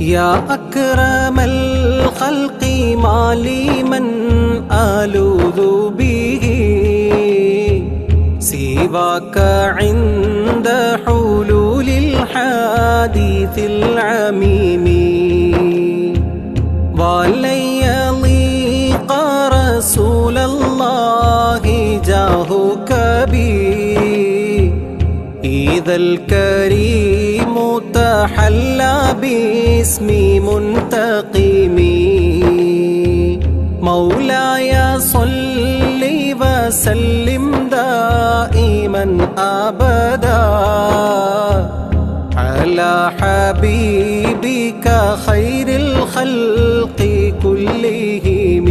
يا أكرم الخلق ما لي من ألوذ به. سواك عند حلول الحديث العميم. ولي ضيق رسول الله جاهك بي. إذا الكريم تحلى باسم منتقم مولاي صل وسلم دائما أبدا على حبيبك خير الخلق كلهم.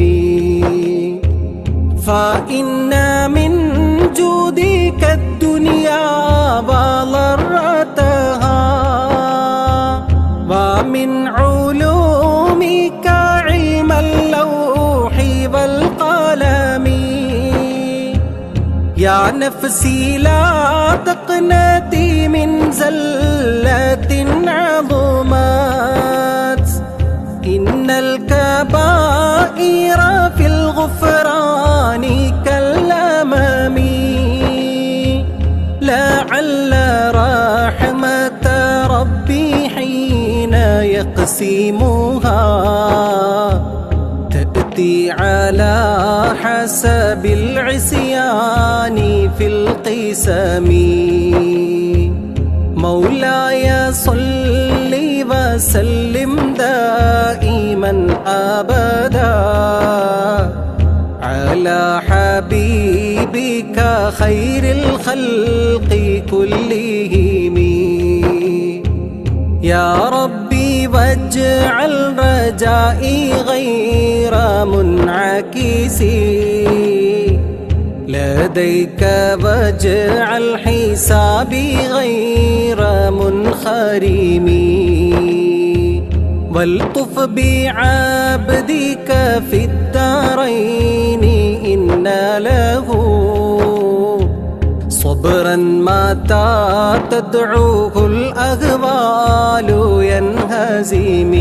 فإن من جودك الدنيا وضرتها يا نفسي لا تقنتي من زلة عظمت إن الكبائر في الغفران كالأمم لعل رحمة ربي حين يقسمها. على حسب العصيان في القسم. مولاي صل وسلم دائما أبدا على حبيبك خير الخلق كلهم. يا ربي واجعل رجائي غير منعكس. لديك واجعل حسابي غير منخرم. والطف بعبدك في الدارين. صبرا متى تدعوه الأغوال ينهزم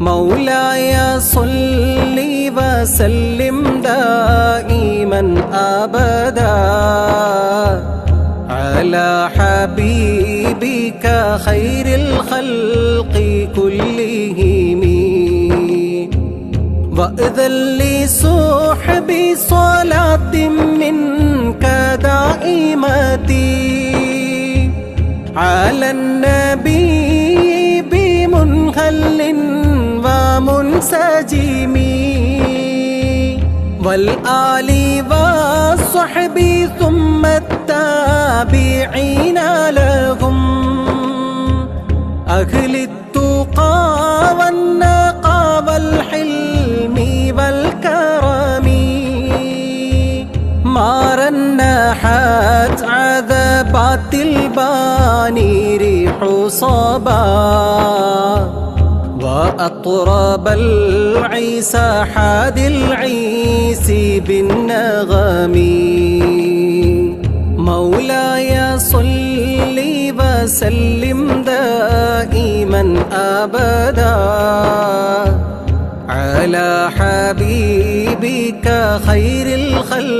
مولاي صل وسلم دائما أبدا. على حبيبك خير الخلق كلهم. وأذن لصحب صلاة منك دائمتي على النبي بمنهل ومنسجم والآل والصحب ثم التابعين لهم أهل رنحت عذبات الباني ريح صبا وأطرب العيسى حاد العيس بالنغم. مولاي صل وسلم دائما أبدا على حبيبك خير الخلق.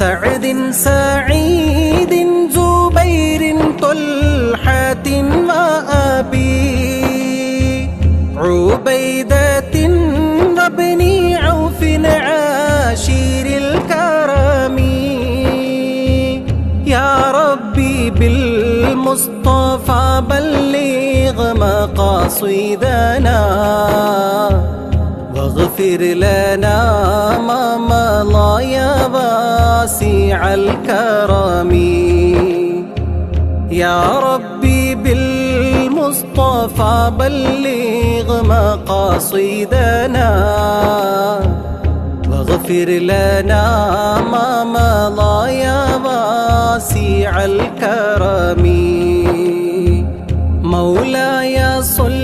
سعد سعيد زبير طلحة وأبي عبيدة وابن عوف عاشر الكرم. يا ربي بالمصطفى بلغ مقاصدنا. واغفر لنا ما مضى يا واسع الكرم. يا ربي بالمصطفى بلغ مقاصدنا. واغفر لنا ما مضى يا واسع الكرم. مولاي صل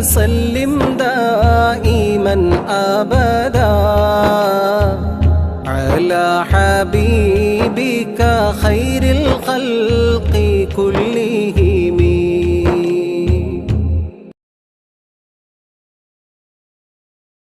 وسلم دائما أبدا على حبيبك خير الخلق كلهم.